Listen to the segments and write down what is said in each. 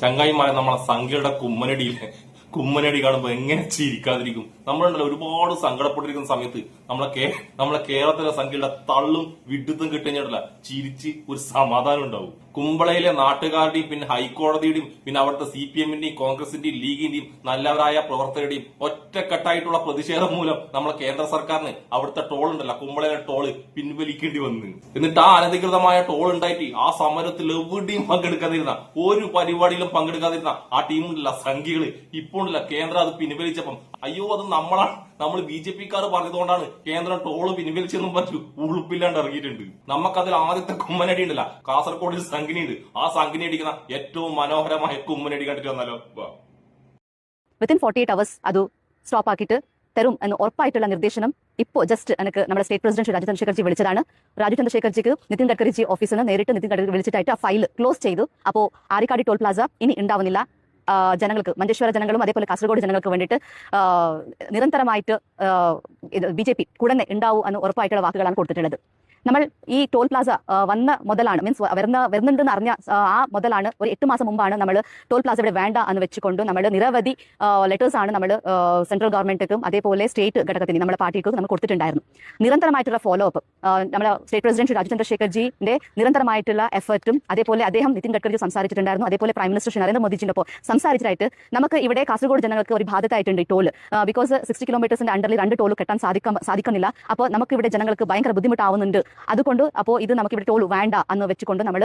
ചങ്ങായിമാരെ നമ്മളെ സംഖ്യയുടെ കുമ്മനടിയിൽ കുമ്മനടി കാണുമ്പോൾ എങ്ങനെ ചിരിക്കാതിരിക്കും? നമ്മളുണ്ടല്ലോ ഒരുപാട് സങ്കടപ്പെട്ടിരിക്കുന്ന സമയത്ത് നമ്മളെ കേ നമ്മളെ കേരളത്തിലെ സംഖ്യയുടെ തള്ളും വിഡ്ഢിത്തം കിട്ടുകഴിഞ്ഞിട്ടില്ല ചിരിച്ച് ഒരു സമാധാനം ഉണ്ടാവും. കുമ്പളയിലെ നാട്ടുകാരുടെയും പിന്നെ ഹൈക്കോടതിയുടെയും പിന്നെ അവിടുത്തെ സി പി എമ്മിന്റെയും കോൺഗ്രസിന്റെയും ലീഗിന്റെയും നല്ലവരായ പ്രവർത്തകരുടെയും ഒറ്റക്കെട്ടായിട്ടുള്ള പ്രതിഷേധം മൂലം നമ്മളെ കേന്ദ്ര സർക്കാരിന് അവിടുത്തെ ടോൾ ഉണ്ടല്ലോ കുമ്പളയിലെ ടോൾ പിൻവലിക്കേണ്ടി വന്നു. എന്നിട്ട് ആ അനധികൃതമായ ടോൾ ഉണ്ടായിട്ട് ആ സമരത്തിൽ എവിടെയും പങ്കെടുക്കാതിരുന്ന ഒരു പരിപാടിയിലും പങ്കെടുക്കാതിരുന്ന ആ ടീമുണ്ടല്ല സംഖ്യകൾ ഇപ്പോൾ ഉണ്ടല്ല കേന്ദ്രം അത് പിൻവലിച്ചപ്പം അയ്യോ അത് നമ്മളാണ് നമ്മൾ ബി ജെ പിക്കാർ പറഞ്ഞതുകൊണ്ടാണ് കേന്ദ്രം ടോൾ പിൻവലിച്ചെന്നും പറഞ്ഞു ഉളുപ്പില്ലാണ്ട് ഇറങ്ങിയിട്ടുണ്ട്. നമുക്കതിൽ ആദ്യത്തെ കുമ്മനടി ഉണ്ടല്ല. കാസർഗോഡിൽ സംഘിനിയുണ്ട് ആ സംഘിനി അടിക്കുന്ന ഏറ്റവും മനോഹരമായ കുമ്മനടി കണ്ടിട്ട് വന്നാലോ? വിത്തിൻ ഫോർട്ടി എയ്റ്റ് അവേഴ്സ് അത് സ്റ്റോപ്പ് ആക്കിയിട്ട് തരും എന്ന് ഉറപ്പായിട്ടുള്ള നിർദ്ദേശം ഇപ്പോൾ ജസ്റ്റ് എനിക്ക് നമ്മുടെ സ്റ്റേറ്റ് പ്രസിഡന്റ് രാജു ചന്ദ്രശേഖർജി വിളിച്ചതാണ്. രാജു ചന്ദ്രശേഖർജിക്ക് നിതിൻ ഗഡ്കരിജി ഓഫീസിൽ നിന്ന് നേരിട്ട് നിതിൻ ഗഡ്കരി വിളിച്ചിട്ടായിട്ട് ആ ഫയൽ ക്ലോസ് ചെയ്തു. അപ്പോൾ ആരിക്കാടി ടോൾ പ്ലാസ ഇനി ഉണ്ടാവുന്നില്ല. ജനങ്ങൾക്ക് മഞ്ചേശ്വര ജനങ്ങളും അതേപോലെ കാസർഗോഡ് ജനങ്ങൾക്ക് വേണ്ടിയിട്ട് നിരന്തരമായിട്ട് ബി ജെ പി ഉടനെ ഉണ്ടാവും എന്ന് ഉറപ്പായിട്ടുള്ള വാക്കുകളാണ് കൊടുത്തിട്ടുള്ളത്. നമ്മൾ ഈ ടോൾ പ്ലാസ വന്ന മുതലാണ് മീൻസ് വരുന്ന വരുന്നുണ്ടെന്ന് അറിഞ്ഞ ആ, മുതലാണ് ഒരു എട്ട് മാസം മുമ്പാണ് നമ്മൾ ടോൾ പ്ലാസ ഇവിടെ വേണ്ട എന്ന് വെച്ചുകൊണ്ട് നമ്മൾ നിരവധി ലെറ്റേഴ്സ് ആണ് നമ്മൾ സെൻട്രൽ ഗവൺമെന്റിനും അതേപോലെ സ്റ്റേറ്റ് ഘടകത്തിന് നമ്മുടെ പാർട്ടിക്കും നമ്മൾ കൊടുത്തിട്ടുണ്ടായിരുന്നു. നിരന്തരമായിട്ടുള്ള ഫോളോ അപ്പ് നമ്മുടെ സ്റ്റേറ്റ് പ്രസിഡന്റ് രാജു ചന്ദ്രശേഖർജിന്റെ നിരന്തരമായിട്ടുള്ള എഫർട്ടും അതേപോലെ അദ്ദേഹം നിതിൻ ഗഡ്കരി സംസാരിച്ചിട്ടുണ്ടായിരുന്നു അതേപോലെ പ്രൈം മിനിസ്റ്റർ ശ്രീ നരേന്ദ്രമോദിജിന്റെ ഒപ്പം സംസാരിച്ചിട്ടായിട്ട് നമുക്ക് ഇവിടെ കാസർഗോഡ് ജനങ്ങൾക്ക് ഒരു ബാധ്യതയായിട്ടുണ്ട് ഈ ടോൾ ബിക്കോസ് സിക്സ്റ്റി കിലോമീറ്റേഴ്സിന്റെ അണ്ടറിൽ രണ്ട് ടോൾ കെട്ടാൻ സാധിക്കാൻ സാധിക്കുന്നില്ല. അപ്പോൾ നമുക്ക് ഇവിടെ ജനങ്ങൾക്ക് ഭയങ്കര ബുദ്ധിമുട്ടാവുന്നുണ്ട്. അതുകൊണ്ട് അപ്പോ ഇത് നമുക്ക് ഇവിടെ ടോൾ വേണ്ട എന്ന് വെച്ചുകൊണ്ട് നമ്മൾ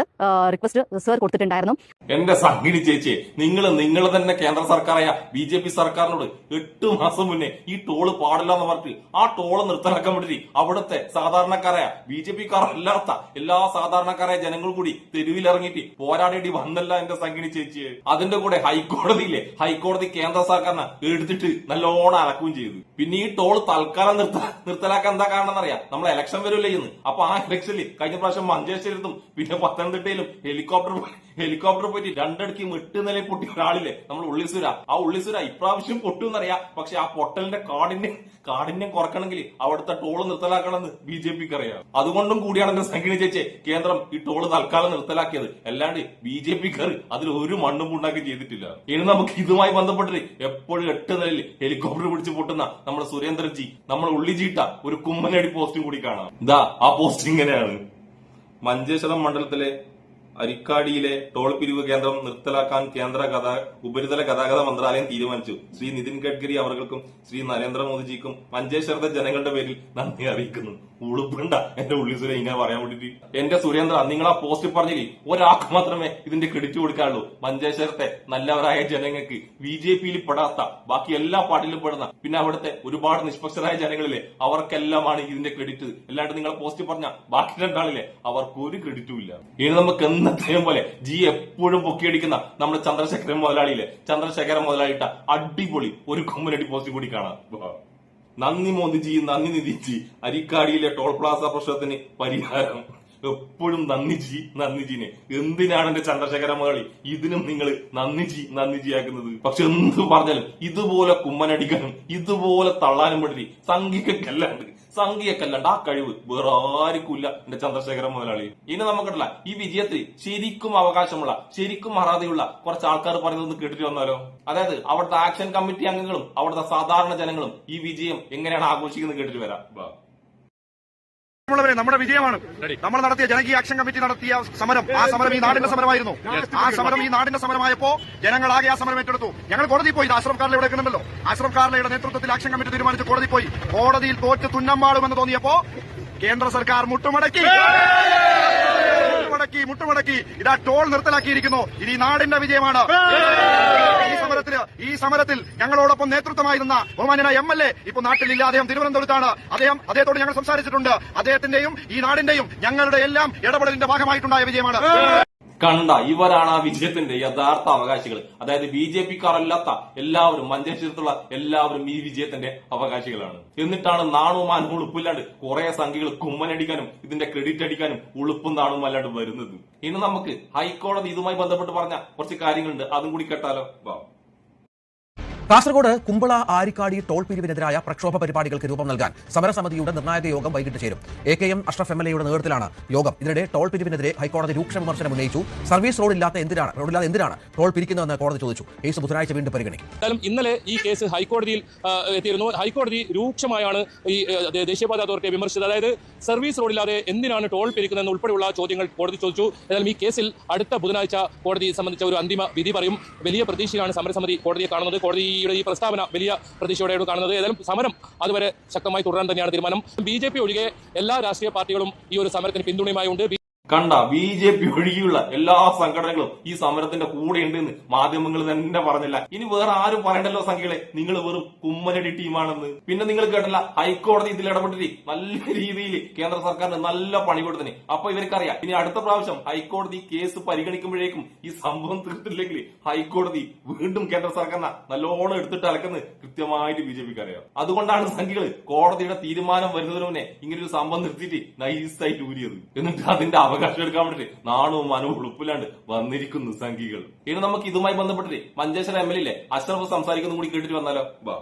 റിക്വസ്റ്റ് സർ കൊടുത്തിട്ടുണ്ടായിരുന്നു. എന്റെ സംഗീതി ചേച്ചി നിങ്ങൾ നിങ്ങൾ തന്നെ കേന്ദ്ര സർക്കാരായ ബി ജെ പി സർക്കാരിനോട് എട്ട് മാസം മുന്നേ ഈ ടോൾ പാടില്ല എന്ന് പറഞ്ഞിട്ട് ആ ടോൾ നിർത്തലാക്കാൻ വേണ്ടി അവിടുത്തെ സാധാരണക്കാരായ ബി ജെ പി അല്ലാത്ത എല്ലാ സാധാരണക്കാരായ ജനങ്ങൾ കൂടി തെരുവിലിറങ്ങിയിട്ട് പോരാടേണ്ടി വന്നല്ല എന്റെ സംഗീതി ചേച്ചി. അതിന്റെ കൂടെ ഹൈക്കോടതിയിലെ ഹൈക്കോടതി കേന്ദ്ര സർക്കാരിനെ എടുത്തിട്ട് നല്ലോണം അലക്കുകയും ചെയ്തു. പിന്നെ ഈ ടോൾ തൽക്കാലം നിർത്ത നിർത്തലാക്കാൻ എന്താ കാരണം എന്നറിയാം നമ്മൾ ഇലക്ഷൻ വരുമല്ലേ ഇന്ന്. അപ്പൊ ആ ഇലക്ഷനിൽ കഴിഞ്ഞ പ്രാവശ്യം മഞ്ചേശ്വരത്തും പിന്നെ പത്തനംതിട്ടയിലും ഹെലികോപ്റ്റർ ഹെലികോപ്റ്റർ പോയിട്ട് രണ്ടടുക്ക് മെട്ട് നിലയിൽ ഒരാളില്ലേ? നമ്മൾ ഉള്ളിസുര. ആ ഉള്ളിസുര ഇപ്രാവശ്യം പൊട്ടുമെന്നറിയാം. പക്ഷെ ആ പൊട്ടലിന്റെ കാടിന്റെ കാഠിന്യം കുറക്കണമെങ്കിൽ അവിടുത്തെ ടോൾ നിർത്തലാക്കണമെന്ന് ബി ജെ പിക്ക് അറിയാം. അതുകൊണ്ടും കൂടിയാണ് എന്റെ സംഘടന ചേച്ചി കേന്ദ്രം ഈ ടോൾ തൽക്കാലം നിർത്തലാക്കിയത്. അല്ലാണ്ട് ബി ജെ പിക്കാർ അതിൽ ഒരു മണ്ണും ഉണ്ടാക്കി ചെയ്തിട്ടില്ല. ഇനി നമുക്ക് ഇതുമായി ബന്ധപ്പെട്ടിട്ട് എപ്പോഴും എട്ട് നിലയിൽ ഹെലികോപ്റ്റർ പിടിച്ച് പൊട്ടുന്ന നമ്മുടെ സുരേന്ദ്രൻജി നമ്മൾ ഉള്ളിജീട്ട ഒരു കുമ്മനടി പോസ്റ്റും കൂടി കാണാം. ഇതാ ആ പോസ്റ്റ് ഇങ്ങനെയാണ്. മഞ്ചേശ്വരം മണ്ഡലത്തിലെ അരിക്കാടിയിലെ ടോൾ പിരിവ് കേന്ദ്രം നിർത്തലാക്കാൻ കേന്ദ്ര ഉപരിതല ഗതാഗത മന്ത്രാലയം തീരുമാനിച്ചു. ശ്രീ നിതിൻ ഗഡ്കരി അവർക്കും ശ്രീ നരേന്ദ്രമോദിജിക്കും പഞ്ചേശ്വരത്തെ ജനങ്ങളുടെ പേരിൽ നന്ദി അറിയിക്കുന്നു. ഉളുപ്പുണ്ട. എന്റെ ഉള്ളി സുരേ ഇങ്ങനെ പറയാൻ വേണ്ടിട്ട്. എന്റെ സുരേന്ദ്ര നിങ്ങൾ ആ പോസ്റ്റ് പറഞ്ഞില്ലേ? ഒരാൾക്ക് മാത്രമേ ഇതിന്റെ ക്രെഡിറ്റ് കൊടുക്കാനുള്ളൂ. മഞ്ചേശ്വരത്തെ നല്ലവരായ ജനങ്ങൾക്ക് ബി ജെ പിയിൽ പെടാത്ത ബാക്കി എല്ലാ പാർട്ടിയിലും പെടുന്ന പിന്നെ അവിടുത്തെ ഒരുപാട് നിഷ്പക്ഷരായ ജനങ്ങളിലെ അവർക്കെല്ലാമാണ് ഇതിന്റെ ക്രെഡിറ്റ് അല്ലാണ്ട് നിങ്ങൾ പോസ്റ്റ് പറഞ്ഞ ബാക്കി രണ്ടാളിലെ അവർക്ക് ഒരു ക്രെഡിറ്റും ഇല്ല. ഇനി നമുക്ക് എന്നത്തെയും പോലെ ജി എപ്പോഴും പൊക്കിയടിക്കുന്ന നമ്മുടെ ചന്ദ്രശേഖരൻ മുതലാളിയിലെ ചന്ദ്രശേഖരൻ മുതലാളിയിട്ട അടിപൊളി ഒരു കൊമ്മനടി പോസ്റ്റ് കൂടി കാണാം. നന്ദി മോദിജി നന്ദി നിധിജി. അരിക്കാടിയിലെ ടോൾ പ്ലാസ പ്രശ്നത്തിന് പരിഹാരം. എപ്പോഴും നന്ദിജി നന്ദിജിനെ എന്തിനാണ് എന്റെ ചന്ദ്രശേഖര മകളി ഇതിനും നിങ്ങൾ നന്ദിജി ആക്കുന്നത്. പക്ഷെ എന്ത് പറഞ്ഞാലും ഇതുപോലെ കുമ്മനടിക്കാനും ഇതുപോലെ തള്ളാനും വേണ്ടി സംഘിക്കല്ലാണ്ട് സംഘിയക്കല്ലാണ്ട് ആ കഴിവ് വേറെ ആർക്കുമില്ല എന്റെ ചന്ദ്രശേഖര മുതലാളി ഇനി നമുക്കിട്ടില്ല ഈ വിജയത്തിൽ ശരിക്കും അവകാശമുള്ള ശരിക്കും അർഹതയുള്ള കുറച്ച് ആൾക്കാർ പറയുന്നത് കേട്ടിട്ട് വന്നാലോ? അതായത് അവിടുത്തെ ആക്ഷൻ കമ്മിറ്റി അംഗങ്ങളും അവിടുത്തെ സാധാരണ ജനങ്ങളും ഈ വിജയം എങ്ങനെയാണ് ആഘോഷിക്കുന്നത് കേട്ടിട്ട് വരാം. നമ്മുടെ വിജയമാണ്. നമ്മൾ നടത്തിയ ജനകീയ ആക്ഷൻ കമ്മിറ്റി നടത്തിയ സമരം ആ സമരം ഈ നാടിന്റെ സമരമായിരുന്നു. ആ സമരം ഈ നാടിന്റെ സമരമായപ്പോ ജനങ്ങളാകെ ആ സമരം ഏറ്റെടുത്തു. ഞങ്ങൾ കോടതി പോയി. കാർലെ ഇവിടെ വെക്കുന്നുണ്ടല്ലോ ആശ്രം കാർലയുടെ നേതൃത്വത്തിൽ ആക്ഷൻ കമ്മിറ്റി തീരുമാനിച്ച് കോടതി പോയി. കോടതിയിൽ തോറ്റ് തുന്നമ്പാടുമെന്ന് തോന്നിയപ്പോ കേന്ദ്ര സർക്കാർ മുട്ടുമടക്കി. മുട്ടുമടക്കി മുട്ടുമടക്കി. ഇതാ ടോൾ നിർത്തലാക്കിയിരിക്കുന്നു. ഇത് ഈ നാടിന്റെ വിജയമാണ്. ഈ സമരത്തിൽ ഈ സമരത്തിൽ ഞങ്ങളോടൊപ്പം നേതൃത്വമായിരുന്ന ബഹുമാനായ എം എൽ എ ഇപ്പൊ നാട്ടിലില്ല. അദ്ദേഹം തിരുവനന്തപുരത്താണ്. അദ്ദേഹം അദ്ദേഹത്തോട് ഞങ്ങൾ സംസാരിച്ചിട്ടുണ്ട്. അദ്ദേഹത്തിന്റെയും ഈ നാടിന്റെയും ഞങ്ങളുടെ എല്ലാം ഇടപെടലിന്റെ ഭാഗമായിട്ടുണ്ടായ വിജയമാണ്. കണ്ട ഇവരാണ് ആ വിജയത്തിന്റെ യഥാർത്ഥ അവകാശികൾ. അതായത് ബി ജെ പിക്കാരല്ലാത്ത എല്ലാവരും മഞ്ചേശ്വരത്തുള്ള എല്ലാവരും ഈ വിജയത്തിന്റെ അവകാശികളാണ്. എന്നിട്ടാണ് നാണവും മാനവും ഉളുപ്പില്ലാണ്ട് കുറെ സംഖ്യകൾ കുമ്മനടിക്കാനും ഇതിന്റെ ക്രെഡിറ്റ് അടിക്കാനും ഉളുപ്പും നാണവും അല്ലാണ്ട് വരുന്നത്. ഇനി നമുക്ക് ഹൈക്കോടതി ഇതുമായി ബന്ധപ്പെട്ട് പറഞ്ഞ കുറച്ച് കാര്യങ്ങളുണ്ട്. അതും കൂടി കേട്ടാലോ? കാസർഗോഡ് കുമ്പള ആരിക്കാടി ടോൾ പിരിവിനെതിരായ പ്രക്ഷോഭ പരിപാടികൾക്ക് രൂപം നൽകാൻ സമരസമിതിയുടെ നിർണായക യോഗം വൈകിട്ട് ചേരും. A K M Ashraf M L എയുടെ നേതൃത്വത്തിലാണ് യോഗം. ഇതിനിടെ ടോൾ പിരിവിനെതിരെ ഹൈക്കോടതി രൂക്ഷ വിമർശനം ഉന്നയിച്ചു. സർവീസ് റോഡില്ലാത്ത എന്തിനാണ്? റോഡില്ലാതെ എന്തിനാണ് ടോൾ പിരിക്കുന്നതെന്ന് കോടതി ചോദിച്ചു. കേസ് ബുധനാഴ്ച വീണ്ടും പരിഗണിക്കും. ഇന്നലെ ഈ കേസ് ഹൈക്കോടതിയിൽ എത്തിയിരുന്നു. ഹൈക്കോടതി രൂക്ഷമായാണ് ഈ ദേശീയപാത അതോറിറ്റിയെ വിമർശിച്ചത്. അതായത് സർവീസ് റോഡില്ലാതെ എന്തിനാണ് ടോൾ പിരിക്കുന്നതെന്ന് ഉൾപ്പെടെയുള്ള ചോദ്യങ്ങൾ കോടതി ചോദിച്ചു. എന്നാലും ഈ കേസിൽ അടുത്ത ബുധനാഴ്ച കോടതി സംബന്ധിച്ച ഒരു അന്തിമ വിധി പറയും. വലിയ പ്രതീക്ഷയിലാണ് സമരസമിതി കോടതിയെ കാണുന്നത്. ഈ പ്രസ്താവന വലിയ പ്രതീക്ഷയോടെയാണ് കാണുന്നത്. ഏതായാലും സമരം അതുവരെ ശക്തമായി തുടരാൻ തന്നെയാണ് തീരുമാനം. ബി ഒഴികെ എല്ലാ രാഷ്ട്രീയ പാർട്ടികളും ഈ ഒരു സമരത്തിന് പിന്തുണയുമായി ഉണ്ട് കണ്ട ബി ജെ പി ഒഴികെയുള്ള എല്ലാ സംഘടനകളും ഈ സമരത്തിന്റെ കൂടെ ഉണ്ടെന്ന് മാധ്യമങ്ങൾ തന്നെ പറഞ്ഞില്ല. ഇനി വേറെ ആരും പറയണ്ടല്ലോ സംഖ്യകളെ നിങ്ങൾ വെറും കുമ്മനടി ടീമാണെന്ന്. പിന്നെ നിങ്ങൾ കേട്ടല്ല ഹൈക്കോടതി ഇതിൽ ഇടപെട്ടിട്ട് നല്ല രീതിയിൽ കേന്ദ്ര സർക്കാരിന് നല്ല പണി കൊടുത്തിന്. അപ്പൊ ഇവർക്കറിയാം ഇനി അടുത്ത പ്രാവശ്യം ഹൈക്കോടതി കേസ് പരിഗണിക്കുമ്പോഴേക്കും ഈ സംഭവം തീർത്തില്ലെങ്കിൽ ഹൈക്കോടതി വീണ്ടും കേന്ദ്ര സർക്കാരിനെ നല്ലോണം എടുത്തിട്ട് അലക്കുന്നത് കൃത്യമായിട്ട് ബി ജെ പിക്ക് അറിയാം അതുകൊണ്ടാണ് സംഖ്യകൾ കോടതിയുടെ തീരുമാനം വരുന്നതിന് മുന്നേ ഇങ്ങനെ ഒരു സംഭവം നിർത്തിയിട്ട് നൈസായിട്ട് ഊരിയത്. എന്നിട്ട് അതിന്റെ അവകാശം എടുക്കാൻ വേണ്ടിട്ട് നാണവും മനവും ഉളുപ്പില്ലാണ്ട് വന്നിരിക്കുന്നു സംഘികൾ ഇനി നമുക്ക് ഇതുമായി ബന്ധപ്പെട്ടിട്ട് Manjeshwaram M L A Ashraf സംസാരിക്കുന്നത് കൂടി കേട്ടിട്ട് വന്നാലോ? വാ.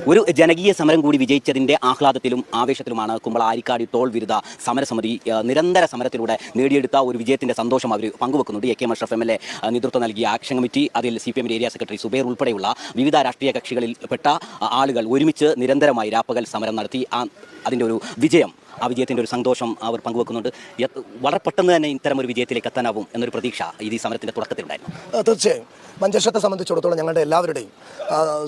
ഒരു ജനകീയ സമരം കൂടി വിജയിച്ചതിന്റെ ആഹ്ലാദത്തിലും ആവേശത്തിലുമാണ് കുമ്പള ആരിക്കാടി ടോൾ വിരുദ്ധ സമരസമിതി നിരന്തര സമരത്തിലൂടെ നേടിയെടുത്ത ഒരു വിജയത്തിന്റെ സന്തോഷം അവർ പങ്കുവെക്കുന്നുണ്ട് A. K. Mashraf M L A നേതൃത്വം നൽകിയ ആക്ഷൻ കമ്മിറ്റി അതിൽ സി പി എമ്മിന്റെ ഏരിയ സെക്രട്ടറി സുബേർ ഉൾപ്പെടെയുള്ള വിവിധ രാഷ്ട്രീയ കക്ഷികളിൽപ്പെട്ട ആളുകൾ ഒരുമിച്ച് നിരന്തരമായി രാപ്പകൽ സമരം നടത്തി അതിന്റെ ഒരു വിജയം ആ വിജയത്തിന്റെ ഒരു സന്തോഷം അവർ പങ്കുവെക്കുന്നുണ്ട്. വളരെ പെട്ടെന്ന് തന്നെ ഇത്തരം ഒരു വിജയത്തിലേക്ക് എത്താനാവും എന്നൊരു പ്രതീക്ഷ ഇത് ഈ സമരത്തിന്റെ തുടക്കത്തിലുണ്ടായിരുന്നു. തീർച്ചയായും. മഞ്ചേശ്വരത്തെ സംബന്ധിച്ചിടത്തോളം ഞങ്ങളുടെ എല്ലാവരുടെയും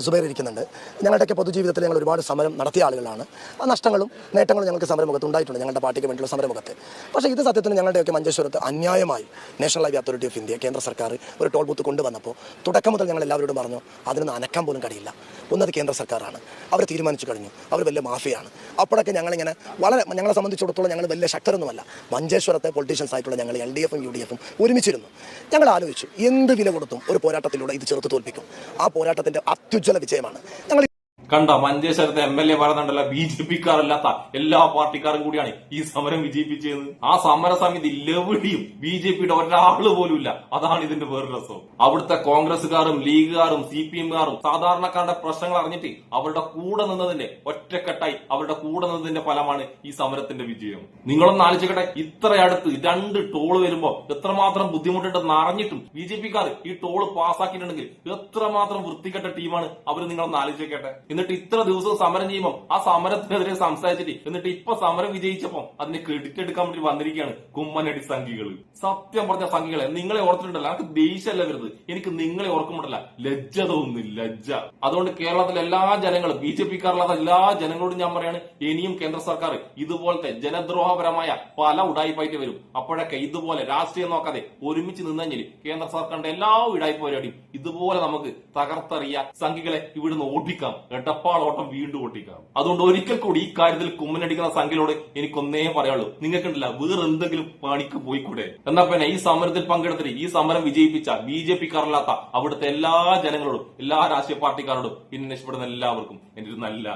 സുബൈർ ഇരിക്കുന്നുണ്ട്. ഞങ്ങളുടെയൊക്കെ പൊതുജീവിതത്തിൽ ഞങ്ങൾ ഒരുപാട് സമരം നടത്തിയ ആളുകളാണ്. ആ നഷ്ടങ്ങളും നേട്ടങ്ങളും ഞങ്ങൾക്ക് സമരമുഖത്ത് ഉണ്ടായിട്ടുണ്ട് ഞങ്ങളുടെ പാർട്ടിക്ക് വേണ്ടിയുള്ള സമരമുഖത്ത്. പക്ഷേ ഇത് സത്യത്തിന് ഞങ്ങളുടെയൊക്കെ മഞ്ചേശ്വരത്ത് അന്യായമായി national highway authority of India കേന്ദ്ര സർക്കാർ ഒരു ടോൾ ബൂത്ത് കൊണ്ടുവന്നപ്പോൾ തുടക്കം മുതൽ ഞങ്ങൾ എല്ലാവരോടും പറഞ്ഞു അതിനൊന്ന് അനക്കാൻ പോലും കഴിയില്ല. ഒന്നത് കേന്ദ്ര സർക്കാരാണ്. അവർ തീരുമാനിച്ചു കഴിഞ്ഞു. അവർ വലിയ മാഫിയാണ്. അപ്പോഴൊക്കെ ഞങ്ങളിങ്ങനെ വളരെ ഞങ്ങളെ സംബന്ധിച്ചിടത്തോളം ഞങ്ങൾ വലിയ ശക്തരൊന്നുമല്ല. മഞ്ചേശ്വരത്തെ പൊളിറ്റീഷ്യൻസ് ആയിട്ടുള്ള ഞങ്ങൾ എൽ ഡി എഫും യു ഡി എഫും ഒരുമിച്ചിരുന്നു. ഞങ്ങൾ ആലോചിച്ചു എന്ത് വില കൊടുത്തും ഒരു പോരാട്ടത്തിലൂടെ ഇത് ചെറുത്ത് തോൽപ്പിക്കും. ആ പോരാട്ടത്തിന്റെ അത്യുജ്വല വിജയമാണ്. ഞങ്ങൾ കണ്ട? മഞ്ചേശ്വരത്തെ എം എൽ എ പറയുന്നുണ്ടല്ലോ ബി ജെ പിക്കാരല്ലാത്ത എല്ലാ പാർട്ടിക്കാരും കൂടിയാണ് ഈ സമരം വിജയിപ്പിച്ചത്. ആ സമര സമിതി ലെവിടിയും ബി ജെ പിയുടെ ഒരാൾ പോലും ഇല്ല അതാണ് ഇതിന്റെ വേറെ രസം. അവിടുത്തെ കോൺഗ്രസുകാരും ലീഗുകാരും സി പി എമ്മുകാരും സാധാരണക്കാരുടെ പ്രശ്നങ്ങൾ അറിഞ്ഞിട്ട് അവരുടെ കൂടെ നിന്നതിന്റെ ഒറ്റക്കെട്ടായി അവരുടെ കൂടെ നിന്നതിന്റെ ഫലമാണ് ഈ സമരത്തിന്റെ വിജയം. നിങ്ങളൊന്ന് ആലോചിക്കട്ടെ ഇത്ര അടുത്ത് രണ്ട് ടോൾ വരുമ്പോ എത്രമാത്രം ബുദ്ധിമുട്ടുണ്ടെന്ന് അറിഞ്ഞിട്ടും ബി ജെ പിക്കാർ ഈ ടോൾ പാസ്സാക്കിയിട്ടുണ്ടെങ്കിൽ എത്രമാത്രം വൃത്തികെട്ട ടീമാണ് അവർ നിങ്ങളൊന്ന് ആലോചിക്കട്ടെ എന്നിട്ട് ഇത്ര ദിവസം സമരം ചെയ്യുമ്പോൾ ആ സമരത്തിനെതിരെ സംസാരിച്ചിട്ട് എന്നിട്ട് ഇപ്പൊ സമരം വിജയിച്ചപ്പോൾ അതിന് ക്രെഡിറ്റ് എടുക്കാൻ വേണ്ടി വന്നിരിക്കുകയാണ് കുമ്മനടി സംഖികൾ സത്യം പറഞ്ഞ സംഘികളെ നിങ്ങളെ ഓർത്തിട്ടുണ്ടല്ലോ എനിക്ക് ദേഷ്യമല്ല വരുന്നത്. എനിക്ക് നിങ്ങളെ ഓർക്കുമ്പോഴല്ല ലജ്ജ തോന്നുന്നു ലജ്ജ. അതുകൊണ്ട് കേരളത്തിലെ എല്ലാ ജനങ്ങളും ബി ജെ പിക്കാരുള്ള എല്ലാ ജനങ്ങളോടും ഞാൻ പറയാണ് ഇനിയും കേന്ദ്ര സർക്കാർ ഇതുപോലത്തെ ജനദ്രോഹപരമായ പല ഉടായ്പായിട്ട് വരും. അപ്പോഴൊക്കെ ഇതുപോലെ രാഷ്ട്രീയം നോക്കാതെ ഒരുമിച്ച് നിന്നെങ്കിൽ കേന്ദ്ര സർക്കാരിന്റെ എല്ലാ ഉടായ്പ പരിപാടിയും ഇതുപോലെ നമുക്ക് തകർത്തെറിയ സംഘികളെ ഇവിടുന്ന് ഓടിക്കാം എടപ്പാളോട്ടം വീണ്ടും ഓട്ടിക്കാം അതുകൊണ്ട് ഒരിക്കൽ കൂടി ഈ കാര്യത്തിൽ കുമ്മനടിക്കുന്ന സംഖ്യയോട് എനിക്കൊന്നേ പറയുള്ളൂ നിങ്ങൾക്കുണ്ടല്ല വേറെ എന്തെങ്കിലും പണിക്ക് പോയിക്കൂടെ? എന്നാ പിന്നെ ഈ സമരത്തിൽ പങ്കെടുത്തിട്ട് ഈ സമരം വിജയിപ്പിച്ച ബി ജെ പിക്കാരല്ലാത്ത അവിടുത്തെ എല്ലാ ജനങ്ങളോടും എല്ലാ രാഷ്ട്രീയ പാർട്ടിക്കാരോടും പിന്നെ ഇഷ്ടപ്പെടുന്ന എല്ലാവർക്കും. എന്റെ ഒരു നല്ല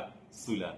സുലാൻ.